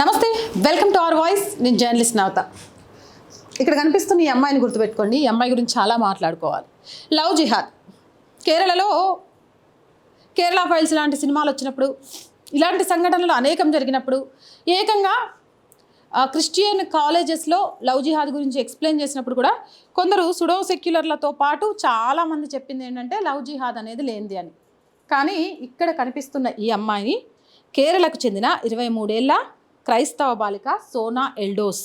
నమస్తే welcome to our voice నేను journalist Navata. ఇక్కడ కనిపిస్తున్న ఈ అమ్మాయిని గుర్తుపెట్టుకోండి. ఈ అమ్మాయి గురించి చాలా మాట్లాడుకోవాలి. లవ్ జిహాద్. కేరళలో కేరళ ఫైల్స్ లాంటి సినిమాలు వచ్చినప్పుడు ఇలాంటి సంఘటనలు అనేకం జరిగినప్పుడు ఏకంగా క్రిస్టియన్ కాలేజెస్లో లవ్ జిహాద్ గురించి ఎక్స్ప్లెయిన్ చేసినప్పుడు కూడా కొందరు సుడో సెక్యులర్లతో పాటు చాలామంది చెప్పింది ఏంటంటే లవ్ జిహాద్ అనేది లేనిది అని. కానీ ఇక్కడ కనిపిస్తున్న ఈ అమ్మాయి కేరళకు చెందిన ఇరవై మూడేళ్ళ క్రైస్తవ బాలిక సోనా ఎల్డోస్.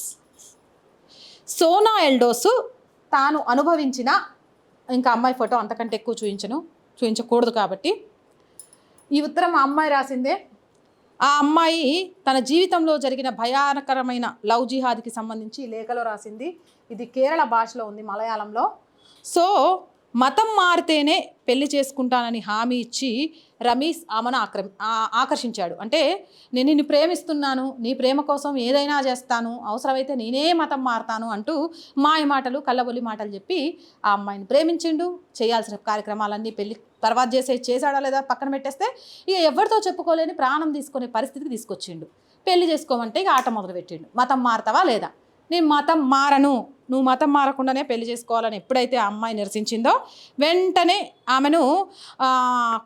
సోనా ఎల్డోస్ తాను అనుభవించిన ఇంకా అమ్మాయి ఫోటో అంతకంటే ఎక్కువ చూపించను చూపించకూడదు కాబట్టి. ఈ ఉత్తరం ఆ అమ్మాయి రాసిందే. ఆ అమ్మాయి తన జీవితంలో జరిగిన భయానకరమైన లవ్ జిహాద్కి సంబంధించి లేఖలో రాసింది. ఇది కేరళ భాషలో ఉంది మలయాళంలో. సో మతం మారితేనే పెళ్ళి చేసుకుంటానని హామీ ఇచ్చి రమీష్ ఆమెను ఆక్రమి ఆ- ఆకర్షించాడు. అంటే నేను నిన్ను ప్రేమిస్తున్నాను నీ ప్రేమ కోసం ఏదైనా చేస్తాను అవసరమైతే నేనే మతం మారతాను అంటూ మాయ మాటలు కళ్ళబొల్లి మాటలు చెప్పి ఆ అమ్మాయిని ప్రేమించిండు. చేయాల్సిన కార్యక్రమాలన్నీ పెళ్ళి తర్వాత చేసే చేశాడా లేదా పక్కన పెట్టేస్తే ఇక ఎవరితో చెప్పుకోలేని ప్రాణం తీసుకునే పరిస్థితికి తీసుకొచ్చిండు. పెళ్ళి చేసుకోమంటే ఇక ఆట మొదలుపెట్టిండు. మతం మారతావా లేదా? నేను మతం మారను. నువ్వు మతం మారకుండానే పెళ్ళి చేసుకోవాలని ఎప్పుడైతే ఆ అమ్మాయి నిరసించిందో వెంటనే ఆమెను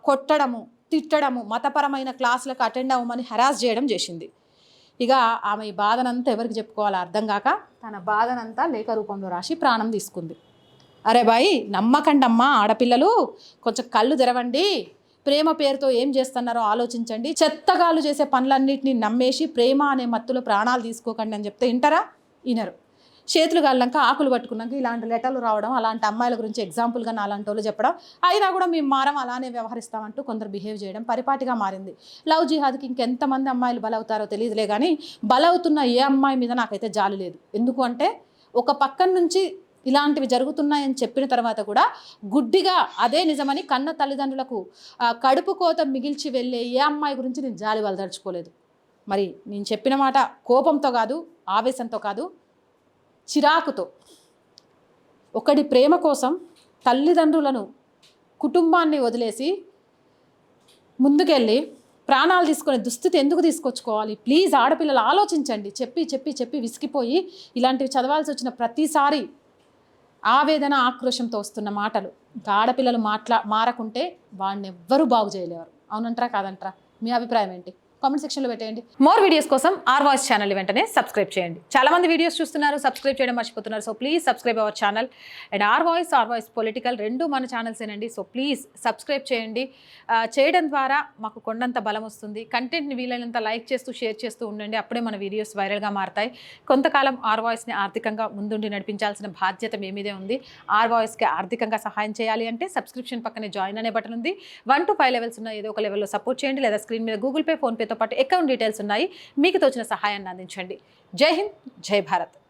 కొట్టడము తిట్టడము మతపరమైన క్లాసులకు అటెండ్ అవ్వమని హెరాస్ చేయడం చేసింది. ఇక ఆమె ఈ బాధనంతా ఎవరికి చెప్పుకోవాలో అర్థం కాక తన బాధనంతా లేఖ రూపంలో రాసి ప్రాణం తీసుకుంది. అరే బాయ్ నమ్మకండమ్మా ఆడపిల్లలు. కొంచెం కళ్ళు తెరవండి. ప్రేమ పేరుతో ఏం చేస్తున్నారో ఆలోచించండి. చెత్తగాళ్ళు చేసే పనులన్నింటినీ నమ్మేసి ప్రేమ అనే మత్తులో ప్రాణాలు తీసుకోకండి అని చెప్తే వింటారా? వినరు చేతులు కాళ్ళాక ఆకులు పట్టుకున్నాక ఇలాంటి లెటర్లు రావడం అలాంటి అమ్మాయిల గురించి ఎగ్జాంపుల్గా నా అలాంటి వాళ్ళు చెప్పడం అయినా కూడా మేము మారం అలానే వ్యవహరిస్తామంటూ కొందరు బిహేవ్ చేయడం పరిపాటిగా మారింది. లవ్ జిహాద్కి ఇంకెంతమంది అమ్మాయిలు బలవుతారో తెలియదులే కానీ బలవుతున్న ఏ అమ్మాయి మీద నాకైతే జాలి లేదు. ఎందుకు అంటే ఒక పక్కన నుంచి ఇలాంటివి జరుగుతున్నాయని చెప్పిన తర్వాత కూడా గుడ్డిగా అదే నిజమని కన్న తల్లిదండ్రులకు కడుపు కోత మిగిల్చి వెళ్ళే ఏ అమ్మాయి గురించి నేను జాలి వలదలుచుకోలేదు. మరి నేను చెప్పిన మాట కోపంతో కాదు ఆవేశంతో కాదు చిరాకుతో. ఒకటి ప్రేమ కోసం తల్లిదండ్రులను కుటుంబాన్ని వదిలేసి ముందుకెళ్ళి ప్రాణాలు తీసుకునే దుస్థితి ఎందుకు తీసుకొచ్చుకోవాలి? ప్లీజ్ ఆడపిల్లలు ఆలోచించండి. చెప్పి చెప్పి చెప్పి విసిగిపోయి ఇలాంటివి చదవాల్సి వచ్చిన ప్రతిసారి ఆవేదన ఆక్రోషంతో వస్తున్న మాటలు. ఇంకా ఆడపిల్లలు మాట్లా మారకుంటే వాడిని ఎవ్వరూ బాగు చేయలేరు. అవునంటారా కాదంటారా? మీ అభిప్రాయం ఏంటి? కామెంట్ సెక్షన్లో పెట్టేయండి. మోర్ వీడియోస్ కోసం ఆర్ వాయిస్ ఛానల్ వెంటనే సబ్స్క్రైబ్ చేయండి. చాలా మంది వీడియోస్ చూస్తున్నారు సబ్స్క్రైబ్ చేయడం మర్చిపోతున్నారు. So please subscribe our channel and R Voice R Voice political రెండు మన ఛానల్సేనండి సో ప్లీజ్ సబ్స్క్రైబ్ చేయండి. చేయడం ద్వారా మాకు కొండంత బలం వస్తుంది. కంటెంట్ని వీలైనంత లైక్ చేస్తూ షేర్ చేస్తూ ఉండండి. అప్పుడే మన వీడియోస్ వైరల్గా మారతాయి. కొంతకాలం ఆర్ వాయిస్ని ఆర్థికంగా ముందుండి నడిపించాల్సిన బాధ్యత మీ మీదే ఉంది. ఆర్ వాయిస్కి ఆర్థికంగా సహాయం చేయాలి అంటే సబ్స్క్రిప్షన్ పక్కనే జాయిన్ అనే బటన్ ఉంది. వన్ టు ఫైవ్ లెవెల్స్ ఉన్న ఏదో ఒక లెవెల్లో సపోర్ట్ చేయండి. లేదా స్క్రీన్ మీద గూగుల్ పే ఫోన్పే పాటు అకౌంట్ డీటెయిల్స్ ఉన్నాయి. మీకు తోచిన సహాయాన్ని అందించండి. జై హింద్ జై భారత్.